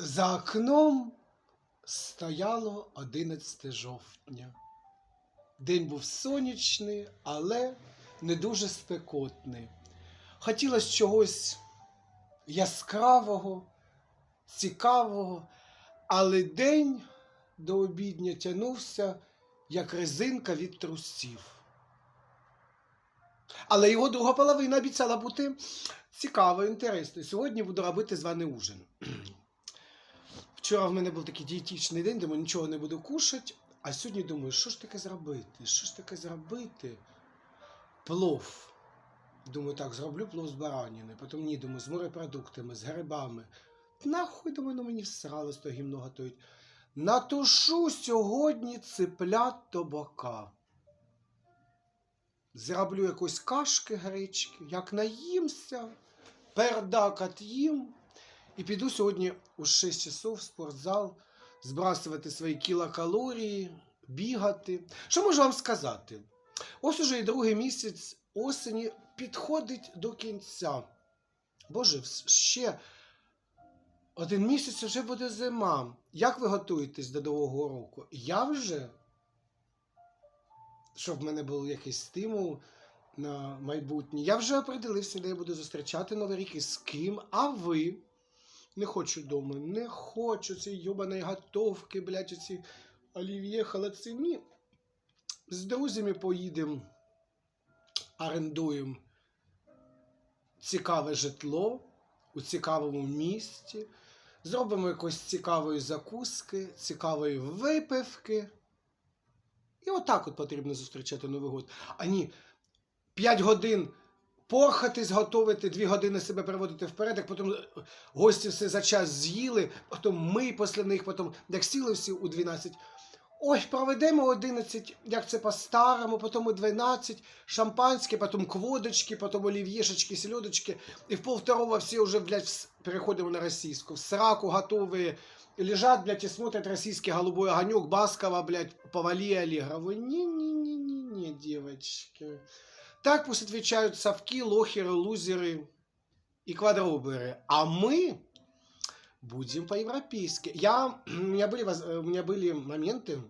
За окном стояло 11 жовтня. День був сонячний, але не дуже спекотний. Хотілося чогось яскравого, цікавого, але день до обідня тягнувся, як резинка від трусів. Але його друга половина обіцяла бути цікавою, інтересною. Сьогодні буду робити званий ужин. Вчора в мене був такий дієтичний день, думаю, нічого не буду кушати. А сьогодні думаю, що ж таке зробити? Що ж таке зробити? Плов. Думаю, так, зроблю плов з баранини. Потім ні, думаю, з морепродуктами, з грибами. Нахуй, думаю, ну мені всрало з того гімно готують. Натушу сьогодні цыплят до бока. Зроблю якусь кашки гречки, як наїмся, пердак от'їм. І піду сьогодні у 6 часов в спортзал збрасувати свої кілокалорії, бігати. Що можу вам сказати? Ось уже і другий місяць осені підходить до кінця. Боже, ще один місяць вже буде зима. Як ви готуєтесь до нового року? Я вже, щоб в мене був якийсь стимул на майбутнє, я вже определився, де я буду зустрічати Новий рік і з ким, а ви. Не хочу дома, не хочу цієї йобаної готовки, блядь, оці олів'є холодці. Ні. З друзями поїдемо, орендуємо цікаве житло у цікавому місті, зробимо якось цікавої закуски, цікавої випивки. І отак от потрібно зустрічати Новий год. А ні, 5 годин порхатись, готувати, 2 години себе приводити в порядок, потім гості все за час з'їли, потім ми після них, потім як сіли всі у 12. Ой, проведемо 11, як це по-старому, потім у 12, шампанське, потім кводочки, потім олів'єшечки, селедочки. І в полвторого всі вже, блядь, переходимо на російську. В сраку готові лежат, блядь, и смотрят российский голубой огонек Баскова, блядь, Повали Аллегрову. Не-не-не-не-не, девочки. Так пусть отвечают совки, лохеры, лузеры и квадроберы. А мы будем по-европейски. Я, у, меня были, э, у меня были моменты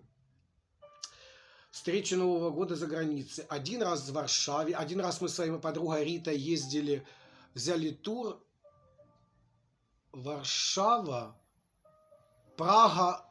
встречи Нового года за границей. Один раз в Варшаве, один раз мы с своей подругой Ритой ездили, взяли тур Варшава, Прага,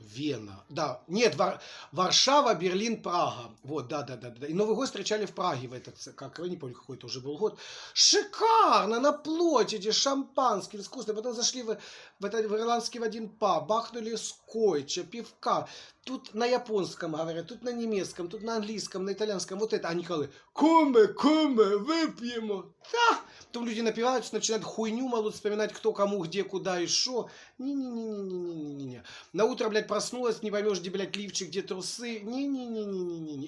Вена. Да, нет, Вар- Варшава, Берлин, Прага. Вот, да, да, да, да. И Новый год встречали в Праге в этот, как, я не помню, какой это уже был год. Шикарно, на площади, шампанским, вкусно. Потом зашли в, в, этот, в ирландский в один паб, бахнули скотча, пивка. Тут на японском говорят, тут на немецком, тут на английском, на итальянском. Вот это. Они сказали, куме, куме, выпьем. Да. Потом люди напиваются, начинают хуйню молоть, вспоминать, кто кому, где, куда и что. Не-не-не-не-не-не-не. На утро, блядь, проснулась, не поймешь, где, блядь, лифчик, где трусы. Не-не-не-не-не-не.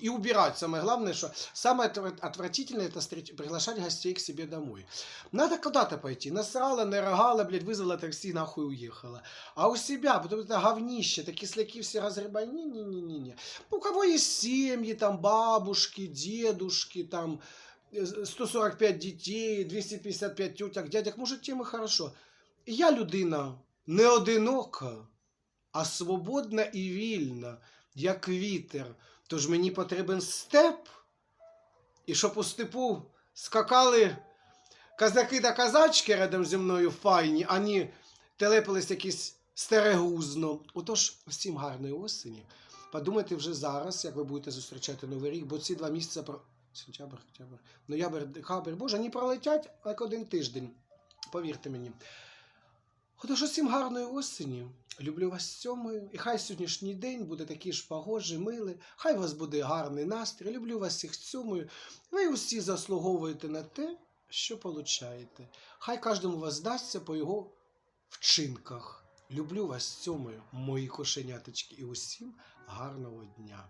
И убирать. Самое главное, что самое отвра- отвратительное, это встреч- приглашать гостей к себе домой. Надо куда-то пойти. Насрала, нарогала, блядь, вызвала такси, нахуй уехала. А у себя, потом это говнище, это кисляки все разрыбай. Не-не-не-не-не. Ну, у кого есть семьи, там, бабушки, дедушки, там, э, 145 детей, 255 теток, дядек, може, тем і хорошо. Я людина не одинока, а свободна і вільна, як вітер. Тож мені потрібен степ, і щоб у степу скакали казаки та казачки рядом зі мною файні, а не телепались якісь стерегузно. Отож, всім гарної осені. Подумайте вже зараз, як ви будете зустрічати Новий рік, бо ці два місяці про. Сентябрь, ноябрь, декабрь. Боже, вони пролетять як один тиждень. Повірте мені. Отож, усім гарної осені. Люблю вас сьомою. І хай сьогоднішній день буде такий ж погожий, милий. Хай у вас буде гарний настрій. Люблю вас всіх сьомою. Ви усі заслуговуєте на те, що получаєте. Хай кожному вас здасться по його вчинках. Люблю вас сьомою, мої кошеняточки, і усім гарного дня.